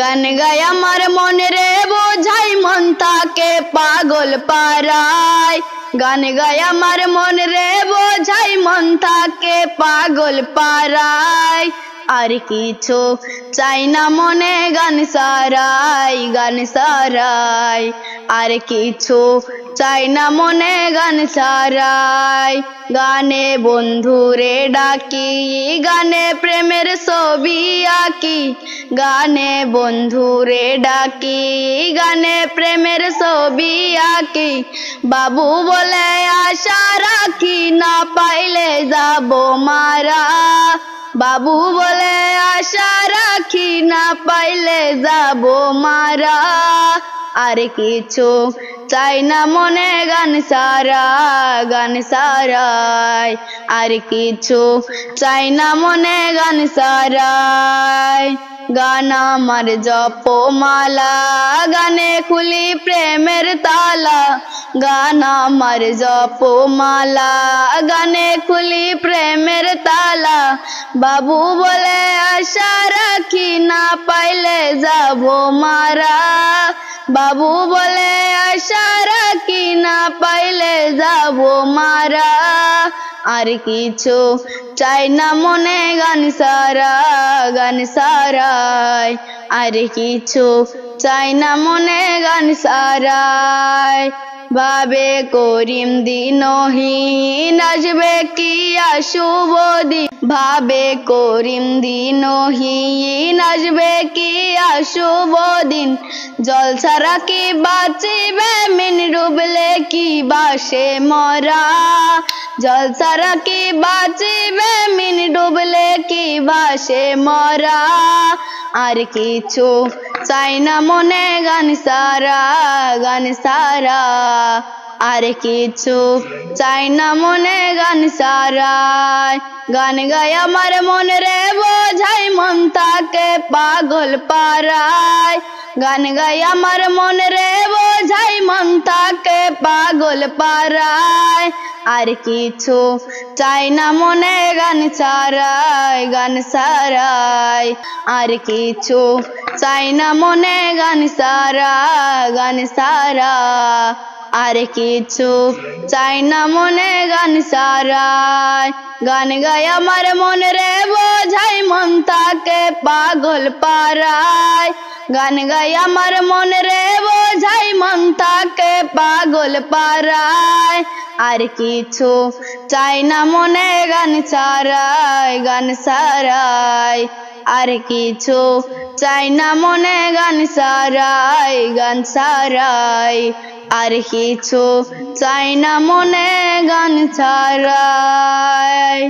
গান গায় আমার মনে রে, বোঝাই মন তাকে পাগল পারায় গান গায় আমার মন রে, বোঝাই মন তাকে পাগল পারায় আর কিছু চাই না মনে গান সারাই গান সারাই। আর কিছু চাই না মনে গান সারাই গানে বন্ধুরে ডাকি, গানে প্রেমের ছবি আঁকি। গানে বন্ধুরে ডাকি, গানে প্রেমের ছবি আঁকি। বাবু বলে আশা রাখি, না পাইলে যাব মারা। বাবু বলে আশা রাখি না পাইলে যাব মারা। আর কিছু চাই না মনে গান সারা, গান সারাই। আর কিছু চাই না মনে গান সারাই। গান আমার জপ মালা গানে খুলি প্রেমের তালা। গান আমার জপ মালা গানে খুলি প্রেমের তালা। বাবু বলে, আশা রাখি না পাইলে যাব মারা। বাবু বলে, আশা রাখি না পাইলে যাব মারা। আর কিছু চাই না মনে গান সারা, গান সারাই। আর কিছু চাই না মনে গান সারাই। ভাবে করিম দিনহীন আসবে কি শুভ দিন? ভাবে করিম দিনহীন আসবে কি শুভ দিন? জল ছাড়া কি বাঁচিবে? মিন ডুবলে কি বাসে মরা। জল ছাড়া কি বাঁচিবে? মিন ডুবলে কি বাসে মরা? আর কিছু চাই না মনে গান সারা গান সারা। আর কিছু চাই না মনে গান সারায় গান গায় আমার মন রে, বোঝাই মন তাকে পাগল পারায় গান গায় আমার মন রে, বোঝাই মন তাকে পাগল পারায় আর কিছু চাই না মনে গান সারাই গান সারাই আর কিছু চাই না মনে গান সারা গান সারা আর কিছু চাই না মনে গান সারাই গান গায় আমার মন রে, বোঝাই মন তাকে পাগল পারায় গান গায় আমার মন রে বোঝাই মন তাকে পাগল পারায় আর কিছু চাই না মনে গান সারাই গান সারাই আর কিছু চাই না মনে গান সারাই গান সারাই আর কিছু চাই না মনে গান সারাই